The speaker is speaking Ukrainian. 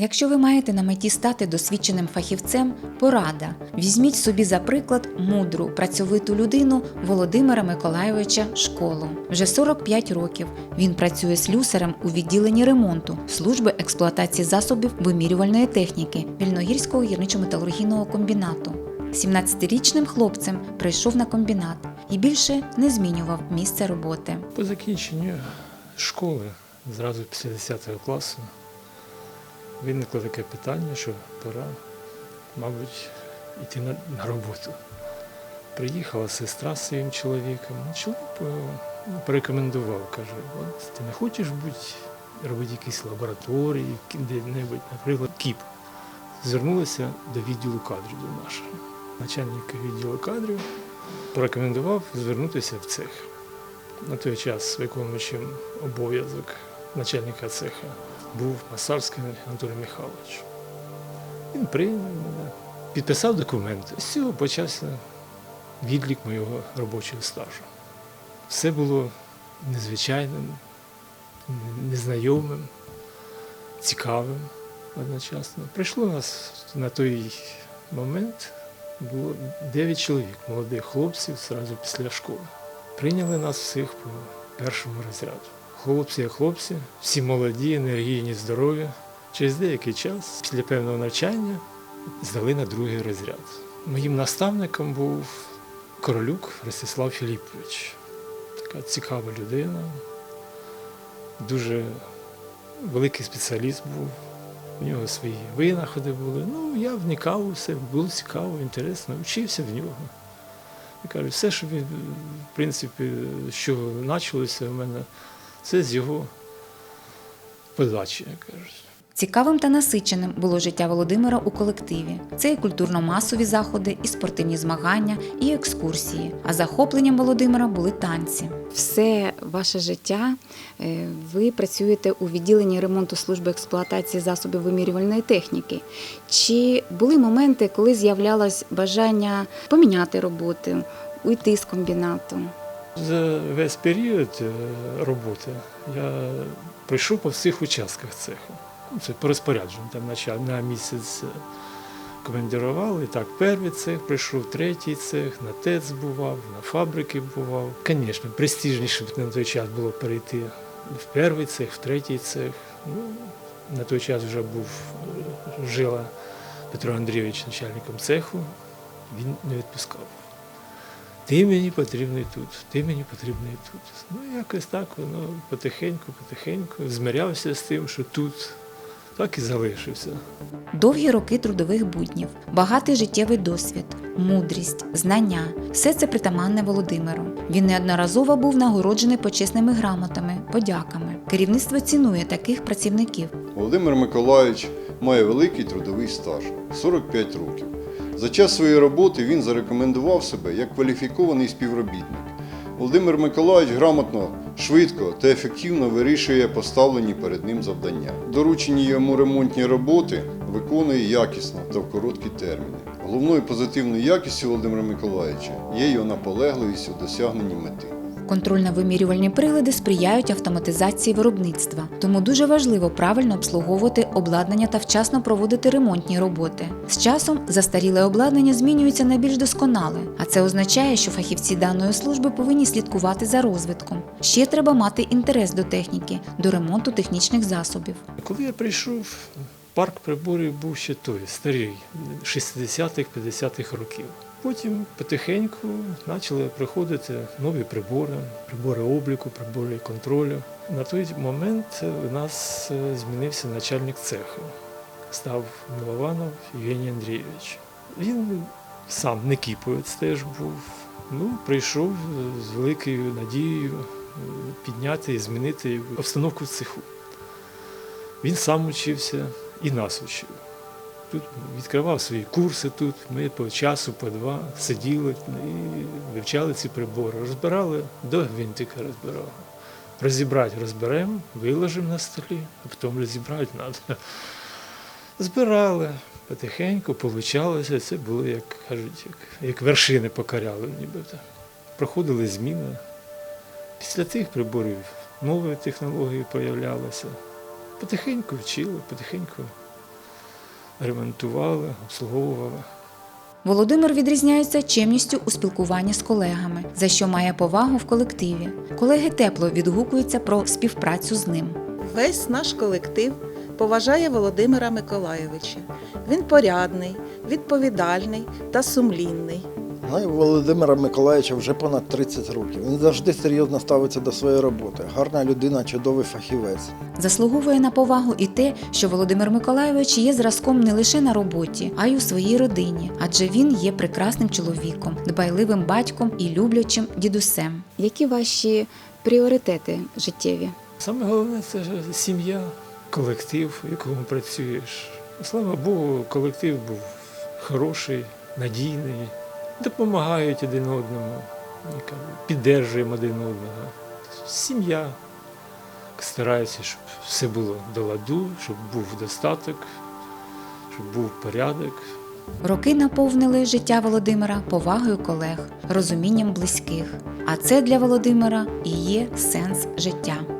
Якщо ви маєте на меті стати досвідченим фахівцем, порада. Візьміть собі за приклад мудру, працьовиту людину Володимира Миколайовича Школу. Вже 45 років він працює слюсарем у відділенні ремонту служби експлуатації засобів вимірювальної техніки Вільногірського гірничо-металургійного комбінату. 17-річним хлопцем прийшов на комбінат і більше не змінював місце роботи. По закінченню школи, зразу після 10 класу, виникло таке питання, що пора, мабуть, йти на, на роботу. Приїхала сестра з своїм чоловіком. Ну, Чоловік е, ну, порекомендував, каже, от ти не хочеш бути, робити якісь лабораторії, де-небудь, наприклад, КІП. Звернулася до відділу кадрів до нашого. Начальник відділу кадрів порекомендував звернутися в цех на той час виконуючим обов'язок начальника цеха був Масарський Анатолій Михайлович. Він прийняв мене, підписав документи. З цього почався відлік моєго робочого стажу. Все було незвичайним, незнайомим, цікавим одночасно. Прийшло нас на той момент було 9 чоловік, молодих хлопців, одразу після школи. Прийняли нас всіх по першому розряду. Хлопці, як хлопці, всі молоді, енергійні, здорові. Через деякий час, після певного навчання, здали на другий розряд. Моїм наставником був Королюк Ростислав Філіппович. Така цікава людина, дуже великий спеціаліст був. У нього свої винаходи були. Ну, я вникав у все, було цікаво, інтересно, вчився в нього. Я кажу, все, що в принципі, що почалося в мене, це з його подачі, як кажуть. Цікавим та насиченим було життя Володимира у колективі. Це і культурно-масові заходи, і спортивні змагання, і екскурсії. А захопленням Володимира були танці. Все ваше життя е, ви працюєте у відділенні ремонту служби експлуатації засобів вимірювальної техніки. Чи були моменти, коли з'являлось бажання поміняти роботи, уйти з комбінату? За весь період е, роботи я пройшов по всіх участках цеху. Це по розпорядженню. Там на місяць е, командирували. Так, перший цех прийшов, третій цех, на ТЕЦ бував, на фабрики бував. Звісно, престижніше на той час було перейти в перший цех, в третій цех. Ну, на той час вже був е, жила Петро Андрійович начальником цеху, він не відпускав. Ти мені потрібний тут, ти мені потрібний тут. Ну, якось так воно потихеньку, потихеньку змирявся з тим, що тут так і залишився. Довгі роки трудових буднів, багатий життєвий досвід, мудрість, знання все це притаманне Володимиру. Він неодноразово був нагороджений почесними грамотами, подяками. Керівництво цінує таких працівників. Володимир Миколаївич має великий трудовий стаж 45 років. За час своєї роботи він зарекомендував себе як кваліфікований співробітник. Володимир Миколаївич грамотно, швидко та ефективно вирішує поставлені перед ним завдання. Доручені йому ремонтні роботи виконує якісно та в короткі терміни. Головною позитивною якістю Володимира Миколаївича є його наполегливість у досягненні мети. Контрольно-вимірювальні прилади сприяють автоматизації виробництва, тому дуже важливо правильно обслуговувати обладнання та вчасно проводити ремонтні роботи. З часом застаріле обладнання змінюється на більш досконале, а це означає, що фахівці даної служби повинні слідкувати за розвитком. Ще треба мати інтерес до техніки, до ремонту технічних засобів. Коли я прийшов, парк приборів був ще той, старий, 60-х, 50-х років. Потім потихеньку почали приходити нові прибори, прибори обліку, прибори контролю. На той момент у нас е, змінився начальник цеху. Став Милованов Євгеній Андрійович. Він сам не кіповець теж був. Ну, прийшов з великою надією е, підняти і змінити обстановку в цеху. Він сам учився і нас учив. Тут відкривав свої курси тут, ми по часу, по два сиділи і вивчали ці прибори, розбирали, до гвинтика розбирали. Розібрати розберемо, виложимо на столі, а потім розібрати треба. Збирали потихеньку, получалося. Це було, як кажуть, як, як вершини покоряли нібито. Проходили зміни. Після тих приборів нові технології з'являлися. Потихеньку вчили, потихеньку ремонтували, обслуговували. Володимир відрізняється чемністю у спілкуванні з колегами, за що має повагу в колективі. Колеги тепло відгукуються про співпрацю з ним. Весь наш колектив поважає Володимира Миколайовича. Він порядний, відповідальний та сумлінний. Знаю Володимира Миколаївича вже понад 30 років. Він завжди серйозно ставиться до своєї роботи. Гарна людина, чудовий фахівець. Заслуговує на повагу і те, що Володимир Миколайович є зразком не лише на роботі, а й у своїй родині, адже він є прекрасним чоловіком, дбайливим батьком і люблячим дідусем. Які ваші пріоритети життєві? Саме головне це ж сім'я, колектив, в якому працюєш. Слава Богу, колектив був хороший, надійний, допомагають один одному, піддержуємо один одного. Сім'я старається, щоб все було до ладу, щоб був достаток, щоб був порядок. Роки наповнили життя Володимира повагою колег, розумінням близьких. А це для Володимира і є сенс життя.